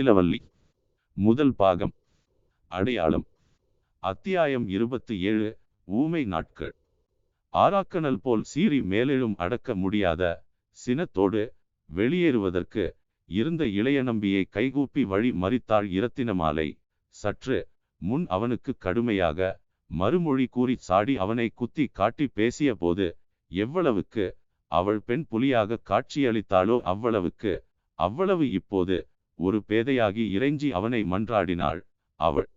முத்திலவல்லி முதல் பாகம். அடையாளம். அத்தியாயம் இருபத்தி ஏழு. ஊமை நாட்கள். ஆராக்கணல் போல் சீறி மேலெழும் அடக்க முடியாத சினத்தோடு வெளியேறுவதற்கு இருந்த இளைய நம்பியை கைகூப்பி வழி மறித்தாள் இரத்தினமாலை சற்று முன் அவனுக்கு கடுமையாக மறுமொழி கூறி சாடி அவனை குத்தி காட்டி பேசிய போது எவ்வளவுக்கு அவள் பெண் புலியாக காட்சியளித்தாளோ அவ்வளவுக்கு அவ்வளவு இப்போது ஒரு பேதையாகி இறைஞ்சி அவனை மன்றாடினாள். அவள்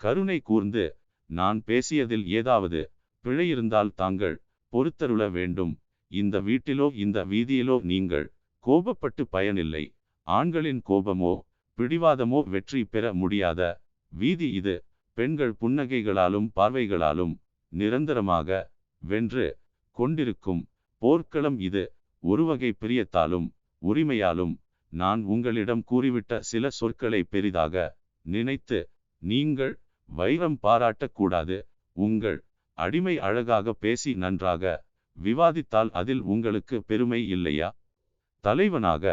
கருணை கூர்ந்து நான் பேசியதில் ஏதாவது பிழையிருந்தால் தாங்கள் பொறுத்தருள வேண்டும். இந்த வீட்டிலோ இந்த வீதியிலோ நீங்கள் கோபப்பட்டு பயனில்லை. ஆண்களின் கோபமோ பிடிவாதமோ வெற்றி பெற முடியாத வீதி இது. பெண்கள் புன்னகைகளாலும் பார்வைகளாலும் நிரந்தரமாக வென்று கொண்டிருக்கும் போர்க்களம் இது. ஒருவகை பிரியத்தாலும் உரிமையாலும் நான் உங்களிடம் கூறிவிட்ட சில சொற்களை பெரிதாக நினைத்து நீங்கள் வைரம் பாராட்டக்கூடாது. உங்கள் அடிமை அழகாக பேசி நன்றாக விவாதித்தால் அதில் உங்களுக்கு பெருமை இல்லையா? தலைவனாக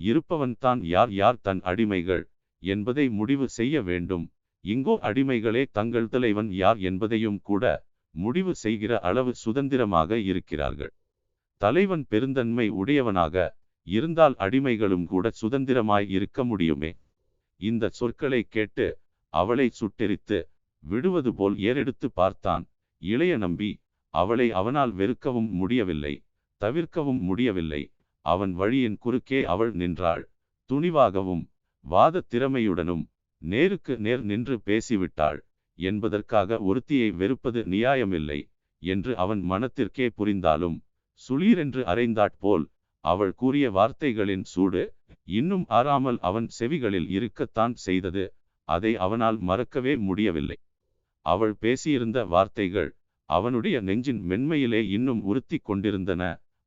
இருப்பவன் தான் யார்? யார் தன் அடிமைகள் என்பதை முடிவு செய்ய வேண்டும். இங்கோ அடிமைகளே தங்கள் தலைவன் யார் என்பதையும் கூட முடிவு செய்கிற அளவு சுதந்திரமாக இருக்கிறார்கள். தலைவன் பெருந்தன்மை உடையவனாக இருந்தால் அடிமைகளும் கூட சுதந்திரமாய் இருக்க முடியுமே? இந்த சொற்களை கேட்டு அவளை சுட்டெரித்து விடுவது போல் ஏறெடுத்து பார்த்தான். இளைய நம்பி அவளை அவனால் வெறுக்கவும் முடியவில்லை தவிர்க்கவும் முடியவில்லை. அவன் வழியின் குறுக்கே அவள் நின்றாள். துணிவாகவும் வாத திறமையுடனும் நேருக்கு நேர் நின்று பேசிவிட்டாள். என்பதற்காக ஒருத்தியை வெறுப்பது நியாயமில்லை என்று அவன் மனத்திற்கே புரிந்தாலும் சுளீரென்று அறைந்தாற்போல் அவள் கூறிய வார்த்தைகளின் சூடு இன்னும் ஆறாமல் அவன் செவிகளில் இருக்கத்தான் செய்தது. அதை அவனால் மறக்கவே முடியவில்லை. அவள் பேசியிருந்த வார்த்தைகள் அவனுடைய நெஞ்சின் மென்மையிலே இன்னும் உறுத்தி கொண்டிருந்தன.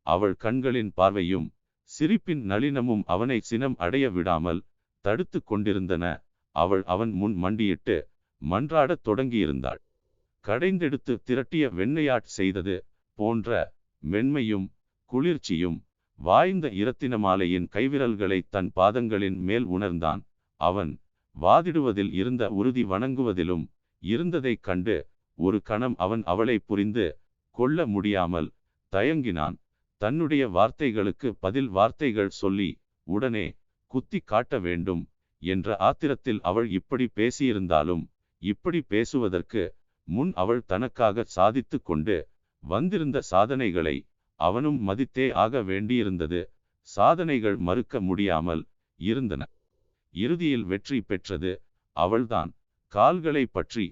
அவள் கண்களின் பார்வையும் சிரிப்பின் நளினமும் அவனை சினம் அடைய விடாமல் தடுத்து கொண்டிருந்தன. அவள் அவன் முன் மண்டியிட்டு மன்றாடத் தொடங்கியிருந்தாள். கடைந்தெடுத்து திரட்டிய வெண்ணையாட் செய்தது போன்ற மென்மையும் குளிர்ச்சியும் வாய்ந்த இரத்தின மாலையின் கைவிரல்களை தன் பாதங்களின் மேல் உணர்ந்தான். அவன் வாதிடுவதில் இருந்த உறுதி வணங்குவதிலும் இருந்ததைக் கண்டு ஒரு கணம் அவன் அவளை புரிந்து கொள்ள முடியாமல் தயங்கினான். தன்னுடைய வார்த்தைகளுக்கு பதில் வார்த்தைகள் சொல்லி உடனே குத்தி காட்ட வேண்டும் என்ற ஆத்திரத்தில் அவள் இப்படி பேசியிருந்தாலும் இப்படி பேசுவதற்கு முன் அவள் தனக்காக சாதித்து கொண்டு வந்திருந்த சாதனைகளை அவனும் மதித்தே ஆக வேண்டியிருந்தது. சாதனைகள் மறுக்க முடியாமல் இருந்தன. இறுதியில் வெற்றி பெற்றது. அவள்தான் கால்களை பற்றி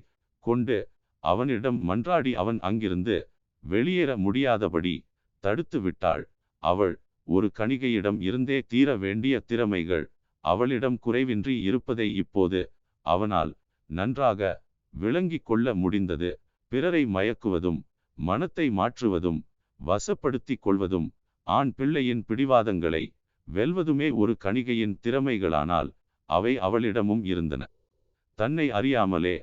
கொண்டு அவனிடம் மன்றாடி அவன் அங்கிருந்து வெளியேற முடியாதபடி தடுத்து விட்டாள். அவள் ஒரு கணிகையிடம் இருந்தே தீர வேண்டிய திறமைகள் அவளிடம் குறைவின்றி இருப்பதை இப்போது அவனால் நன்றாக விளங்கிக் கொள்ள முடிந்தது. பிறரை மயக்குவதும் மனத்தை மாற்றுவதும் வசப்படுத்திக் கொள்வதும் ஆண் பிள்ளையின் பிடிவாதங்களை வெல்வதுமே ஒரு கணிகையின் திறமைகளானால் அவை அவளிடமும் இருந்தன. தன்னை அறியாமலே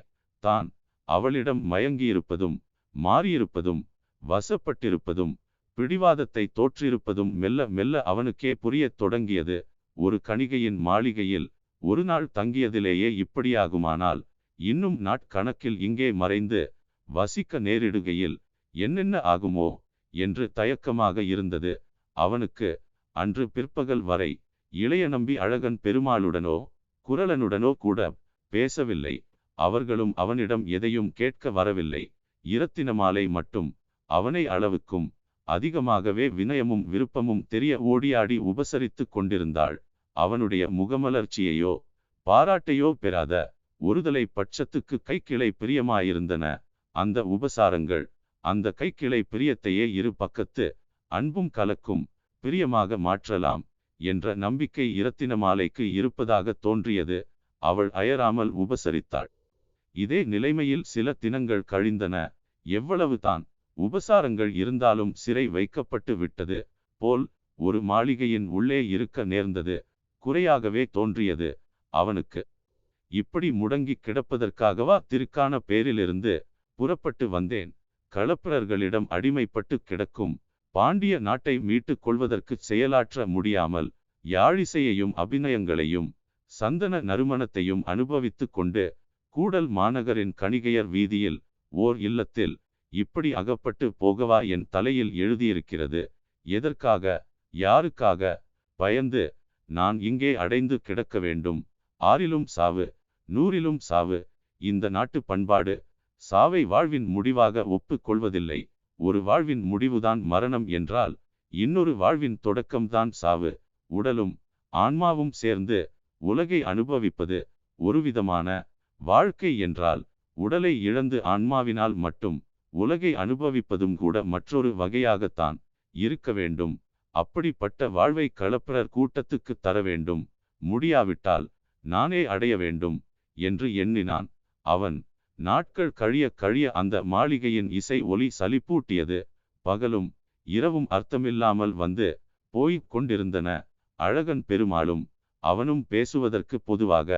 தான் அவளிடம் மயங்கியிருப்பதும் மாறியிருப்பதும் வசப்பட்டிருப்பதும் பிடிவாதத்தை தோற்றிருப்பதும் மெல்ல மெல்ல அவனுக்கே புரியத் தொடங்கியது ஒரு கணிகையின் மாளிகையில் ஒரு நாள் தங்கியதிலேயே இப்படியாகுமானால் இன்னும் நாட்கணக்கில் இங்கே மறைந்து வசிக்க நேரிடுகையில் என்னென்ன ஆகுமோ என்று தயக்கமாக இருந்தது. அவனுக்கு அன்று பிற்பகல் வரை இளைய நம்பி அழகன் பெருமாளுடனோ குரலனுடனோ கூட பேசவில்லை. அவர்களும் அவனிடம் எதையும் கேட்க வரவில்லை. இரத்தினமாலை மட்டும் அவனை அளவுக்கும் அதிகமாகவே வினயமும் விருப்பமும் தெரிய ஓடியாடி உபசரித்து கொண்டிருந்தாள். அவனுடைய முகமலர்ச்சியையோ பாராட்டையோ பெறாத ஒருதலை பட்சத்துக்கு கைக்கிளை பிரியமாயிருந்தன. அந்த உபசாரங்கள் அந்த கைக்கிளை பிரியத்தையே இரு பக்கத்து அன்பும் கலக்கும் பிரியமாக மாற்றலாம் என்ற நம்பிக்கை இரத்தினமாலைக்கு இருப்பதாக தோன்றியது. அவள் அயராமல் உபசரித்தாள். இதே நிலைமையில் சில தினங்கள் கழிந்தன. எவ்வளவு தான் உபசாரங்கள் இருந்தாலும் சிறை வைக்கப்பட்டு விட்டது போல் ஒரு மாளிகையின் உள்ளே இருக்க நேர்ந்தது. குறையாகவே தோன்றியது. அவனுக்கு இப்படி முடங்கி கிடப்பதற்காகவா திருக்கான பேரிலிருந்து புறப்பட்டு வந்தேன். களப்பிரர்களிடம் அடிமைப்பட்டு கிடக்கும் பாண்டிய நாட்டை மீட்டுக் கொள்வதற்கு செயலாற்ற முடியாமல் யாழிசையையும் அபிநயங்களையும் சந்தன நறுமணத்தையும் அனுபவித்துக் கொண்டு கூடல் மாநகரின் கணிகையர் வீதியில் ஓர் இல்லத்தில் இப்படி அகப்பட்டு போகவா என் தலையில் எழுதியிருக்கிறது. எதற்காக? யாருக்காக? பயந்து நான் இங்கே அடைந்து கிடக்க வேண்டும். ஆறிலும் சாவு நூறிலும் சாவு இந்த நாட்டு பண்பாடு சாவை வாழ்வின் முடிவாக ஒப்புக்கொள்வதில்லை. ஒரு வாழ்வின் முடிவுதான் மரணம் என்றால் இன்னொரு வாழ்வின் தொடக்கம்தான் சாவு. உடலும் ஆன்மாவும் சேர்ந்து உலகை அனுபவிப்பது ஒருவிதமான வாழ்க்கை என்றால் உடலை இழந்து ஆன்மாவினால் மட்டும் உலகை அனுபவிப்பதும் கூட மற்றொரு வகையாகத்தான் இருக்க வேண்டும். அப்படிப்பட்ட வாழ்வை களப்பிரர் கூட்டத்துக்கு தர வேண்டும். முடியாவிட்டால் நானே அடைய வேண்டும் என்று எண்ணினான். அவன் நாட்கள் கழிய கழிய அந்த மாளிகையின் இசை ஒலி சலிப்பூட்டியது. பகலும் இரவும் அர்த்தமில்லாமல் வந்து போய்க் கொண்டிருந்தன. அழகன் பெருமாளும் அவனும் பேசுவதற்கு பொதுவாக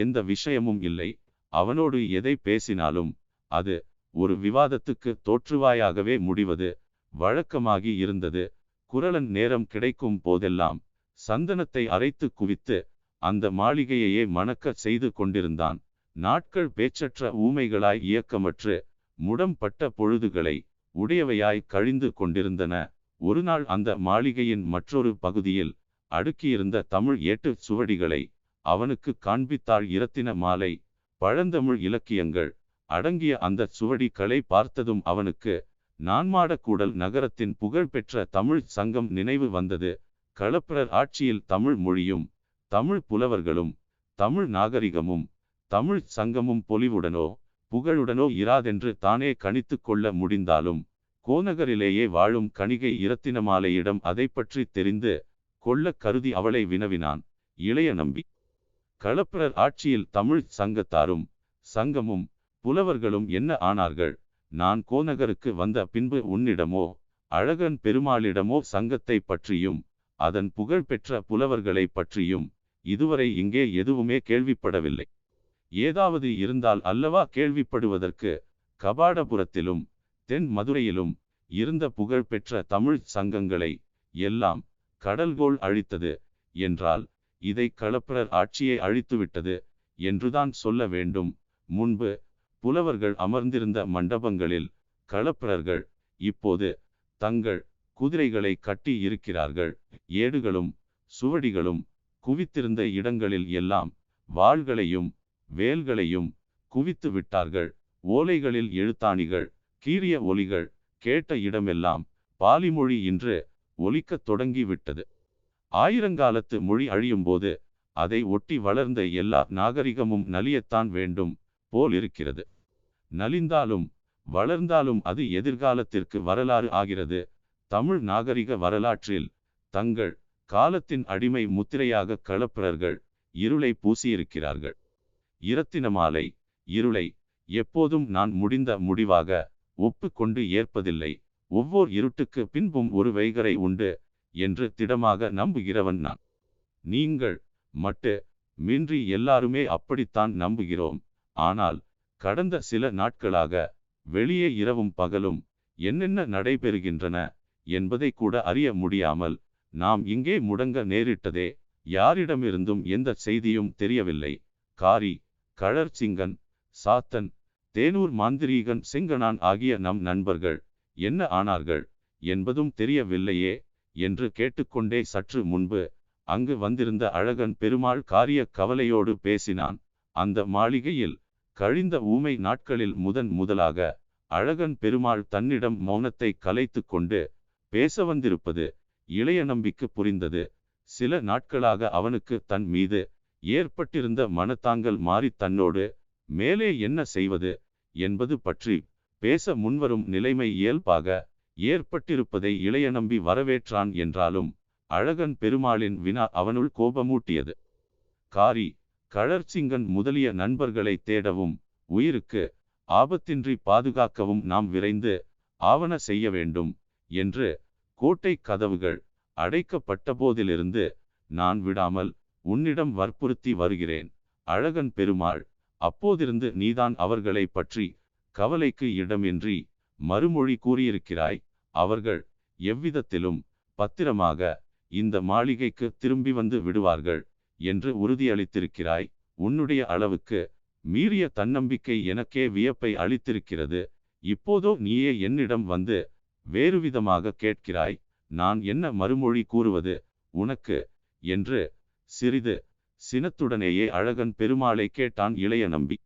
எந்த விஷயமும் இல்லை. அவனோடு எதை பேசினாலும் அது ஒரு விவாதத்துக்கு தோற்றுவாயாகவே முடிவது வழக்கமாகி இருந்தது. குரலன் நேரம் கிடைக்கும் போதெல்லாம் சந்தனத்தை அரைத்து குவித்து அந்த மாளிகையையே மணக்கச் செய்து கொண்டிருந்தான். நாட்கள் பேச்சற்ற ஊமைகளாய் இயக்கமற்று முடம்பட்ட பொழுதுகளை உடையவையாய் கழிந்து கொண்டிருந்தன. ஒருநாள் அந்த மாளிகையின் மற்றொரு பகுதியில் அடுக்கியிருந்த தமிழ் ஏட்டு சுவடிகளை அவனுக்கு காண்பித்தாள் இரத்தின மாலை. பழந்தமிழ் இலக்கியங்கள் அடங்கிய அந்த சுவடிகளை பார்த்ததும் அவனுக்கு நான்மாடக்கூடல் நகரத்தின் புகழ்பெற்ற தமிழ் சங்கம் நினைவு வந்தது. களப்பிரர் ஆட்சியில் தமிழ் மொழியும் தமிழ் புலவர்களும் தமிழ் நாகரிகமும் தமிழ் சங்கமும் பொலிவுடனோ புகழுடனோ இராதென்று தானே கணித்து கொள்ள முடிந்தாலும் கோநகரிலேயே வாழும் கணிகை இரத்தினமாலையிடம் அதை பற்றி தெரிந்து கொள்ள கருதி அவளை வினவினான். இளைய நம்பி களப்பிரர் ஆட்சியில் தமிழ் சங்கத்தாரும் சங்கமும் புலவர்களும் என்ன ஆனார்கள்? நான் கோநகருக்கு வந்த பின்பு உன்னிடமோ அழகன் பெருமாளிடமோ சங்கத்தை பற்றியும் அதன் புகழ்பெற்ற புலவர்களை பற்றியும் இதுவரை இங்கே எதுவுமே கேள்விப்படவில்லை. ஏதாவது இருந்தால் அல்லவா கேள்விப்படுவதற்கு கபாடபுரத்திலும் தென் மதுரையிலும் இருந்த புகழ்பெற்ற தமிழ் சங்கங்களை எல்லாம் கடல்கோள் அழித்தது என்றால் இதை களப்பிரர் ஆட்சியை அழித்துவிட்டது என்றுதான் சொல்ல வேண்டும். முன்பு புலவர்கள் அமர்ந்திருந்த மண்டபங்களில் களப்பிரர்கள் இப்போது தங்கள் குதிரைகளை கட்டி இருக்கிறார்கள். ஏடுகளும் சுவடிகளும் குவித்திருந்த இடங்களில் எல்லாம் வாள்களையும் வேல்களையும் குவித்து விட்டார்கள். ஓலைகளில் எழுத்தாணிகள் கீறிய ஒலிகள் கேட்ட இடமெல்லாம் பாலிமொழி இன்று ஒலிக்கத் தொடங்கிவிட்டது. ஆயிரங்காலத்து மொழி அழியும்போது அதை ஒட்டி வளர்ந்த எல்லா நாகரிகமும் நலியத்தான் வேண்டும் போல் இருக்கிறது. நலிந்தாலும் வளர்ந்தாலும் அது எதிர்காலத்திற்கு வரலாறு ஆகிறது. தமிழ் நாகரிக வரலாற்றில் தங்கள் காலத்தின் அடிமை முத்திரையாக களப்பிரர்கள் இருளை பூசியிருக்கிறார்கள். இரத்தினமாலை இருளை எப்போதும் நான் முடிந்த முடிவாக ஒப்புக்கொண்டு ஏற்பதில்லை. ஒவ்வொரு இருட்டுக்கு பின்பும் ஒரு வைகரை உண்டு என்று திடமாக நம்புகிறவன் நான். நீங்கள் மட்டு மின்றி எல்லாருமே அப்படித்தான் நம்புகிறோம். ஆனால் கடந்த சில நாட்களாக வெளியே இரவும் பகலும் என்னென்ன நடைபெறுகின்றன என்பதை கூட அறிய முடியாமல் நாம் இங்கே முடங்க நேரிட்டதே. யாரிடமிருந்தும் எந்த செய்தியும் தெரியவில்லை. காரி கழற்சிங்கன் சாத்தன் தேனூர் மாந்திரீகன் செங்கனான் ஆகிய நம் நண்பர்கள் என்ன ஆனார்கள்? என்பதும் தெரியவில்லையே என்று கேட்டுக்கொண்டே சற்று முன்பு அங்கு வந்திருந்த அழகன் பெருமாள் காரிய கவலையோடு பேசினான். அந்த மாளிகையில் கழிந்த ஊமை நாட்களில் முதன் முதலாக அழகன் பெருமாள் தன்னிடம் மௌனத்தை கலைத்து கொண்டு பேச வந்திருப்பது இளைய நம்பிக்கு புரிந்தது. சில நாட்களாக அவனுக்கு தன் மீது ஏற்பட்டிருந்த மனத்தாங்கல் மாறி தன்னோடு மேலே என்ன செய்வது? என்பது பற்றி பேச முன்வரும் நிலைமை இயல்பாக ஏற்பட்டிருப்பதை இளைய நம்பி வரவேற்றான் என்றாலும் அழகன் பெருமாளின் வினா அவனுள் கோபமூட்டியது. காரி கழற்சிங்கன் முதலிய நண்பர்களை தேடவும் உயிருக்கு ஆபத்தின்றி பாதுகாக்கவும் நாம் விரைந்து ஆவண செய்ய வேண்டும் என்று கோட்டை கதவுகள் அடைக்கப்பட்ட போதிலிருந்து நான் விடாமல் உன்னிடம் வற்புறுத்தி வருகிறேன். அழகன் பெருமாள் அப்போதிருந்து நீதான் அவர்களை பற்றி கவலைக்கு இடமின்றி மறுமொழி கூறியிருக்கிறாய். அவர்கள் எவ்விதத்திலும் பத்திரமாக இந்த மாளிகைக்கு திரும்பி வந்து விடுவார்கள் என்று உறுதியளித்திருக்கிறாய். உன்னுடைய அளவுக்கு மீறிய தன்னம்பிக்கை எனக்கே வியப்பை அளித்திருக்கிறது. இப்போதோ நீயே என்னிடம் வந்து வேறுவிதமாக கேட்கிறாய். நான் என்ன மறுமொழி கூறுவது உனக்கு? என்று சிறிது சினத்துடனேயே அழகன் பெருமாளை கேட்டான் இளைய நம்பி.